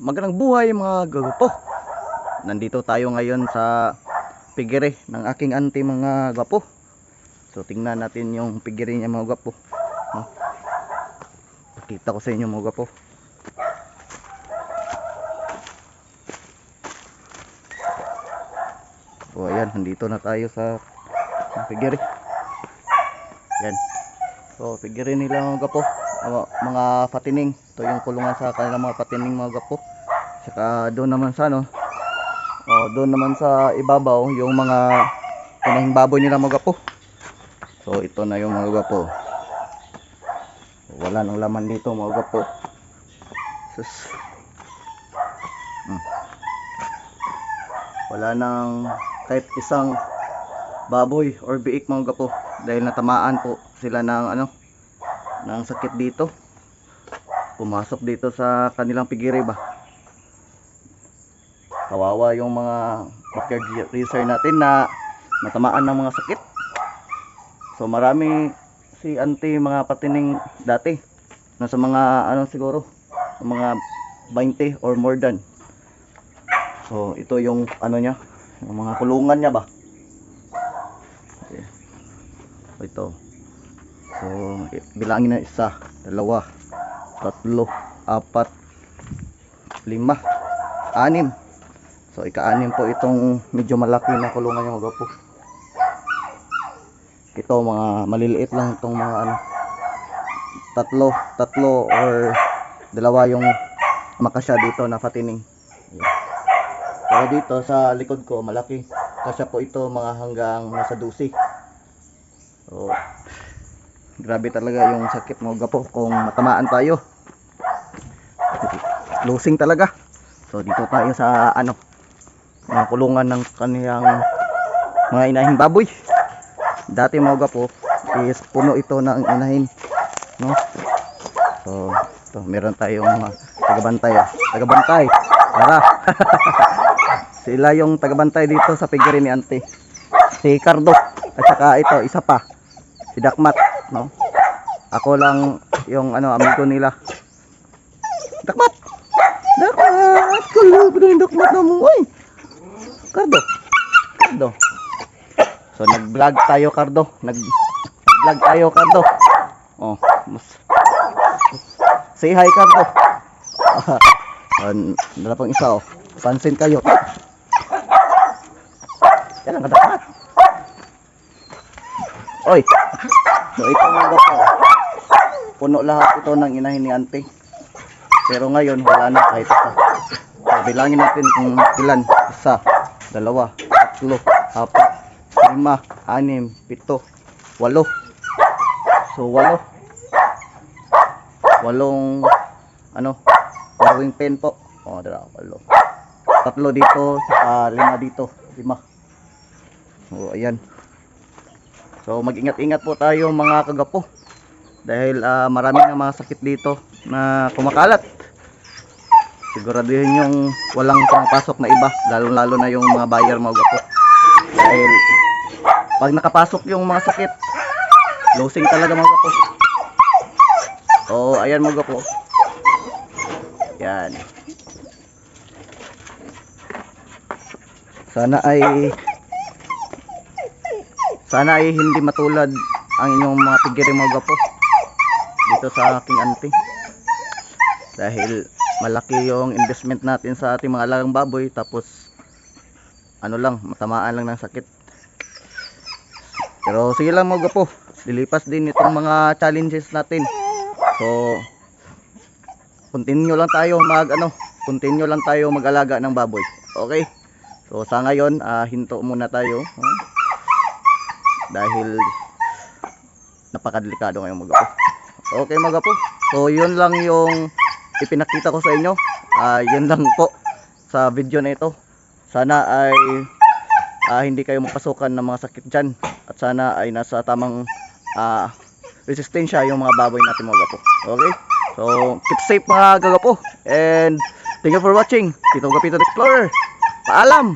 Magandang buhay mga gwapo. Nandito tayo ngayon sa pigiri ng aking auntie mga gwapo. So tingnan natin yung pigiri niya mga gwapo. No? Pakita ko sa inyo mga gwapo. So ayan, nandito na tayo sa pigiri. Yan. So pigiri nila mga gwapo. Mga, mga patining. Ito yung kulungan sa kanilang mga patining mga gwapo. Saka doon naman sa ano. Oh, doon naman sa ibabaw yung mga pinahing baboy nila mga gwapo. So ito na yung mga gwapo. Wala nang laman dito mga gwapo. Sus. Hmm. Wala nang kahit isang baboy or biik mga gwapo dahil natamaan po sila ng ano ng sakit dito. Pumasok dito sa kanilang pigiri ba. Kawawa yung mga backyard racer natin na natamaan ng mga sakit. So marami si auntie mga patining dati. Nasa mga ano siguro, mga 20 or more than. So ito yung ano niya, yung mga kulungan niya ba. Okay. Ito. So bilangin na isa, dalawa, tatlo, apat, lima, anim. So ika-anim po itong medyo malaki na kulungan yung mga po. Ito mga maliliit lang itong mga ano tatlo, tatlo or dalawa yung makasya dito na patining. Ayan. Pero dito sa likod ko malaki. Kasya po ito mga hanggang nasa 12. So grabe talaga yung sakit mga gapo kung matamaan tayo. Losing talaga. So dito tayo sa ano mga kulungan ng kaniyang mga inahing baboy. Dati mga gapo is puno ito ng inahin, no? So, ito, meron tayong mga tagabantay, ah. tagabantay. Tara. Sila yung tagabantay dito sa piggery ni Ante. Si Cardo at saka ito isa pa. Si Dakmat, no? Ako lang yung ano amigo nila. Dakmat. Dakmat. Kulo, yung Dakmat na mo. Uy. Cardo. Cardo. So nag-vlog tayo Cardo. Nag-vlog tayo Cardo. Oh, mas Say hi Cardo. An dala pang isa oh. Pansin kayo. Yan ang kadapat. So ito mga gapo. Puno lahat ito ng inahin ni Ante. Pero ngayon wala na kahit isa. So, bilangin natin kung ilan. Isa, dalawa, tatlo, apat, lima, anim, pito, walo. So walo. Walong ano, drawing pen po. O, dala, walo. Tatlo dito, saka lima dito. Lima. So, ayan. So, mag-ingat-ingat po tayo mga kagapo. Dahil ah, marami na mga sakit dito na kumakalat. Siguraduhin yung walang pumapasok na iba. Lalo-lalo na yung mga buyer mga gapo. Dahil pag nakapasok yung mga sakit, losing talaga mga gapo. Oh, ayan mga gapo. Yan. Sana ay sana ay hindi matulad ang inyong mga tigiri mga gapo dito sa aking auntie. Dahil malaki yung investment natin sa ating mga alagang baboy tapos ano lang, matamaan lang ng sakit. Pero sige lang mga gapo, lilipas din itong mga challenges natin. So, continue lang tayo mag ano, continue lang tayo mag-alaga ng baboy. Okay? So sa ngayon, ah, hinto muna tayo. huh? Dahil napakadelikado ngayong mga po. Okay mga po. So yun lang yung ipinakita ko sa inyo. Ah, yun lang po sa video na ito. Sana ay ah, hindi kayo mapasukan ng mga sakit dyan. At sana ay nasa tamang ah, resistensya yung mga baboy natin mga po. Okay? So, keep safe mga gagapo. And thank you for watching. Tito Gapito Explorer. Paalam!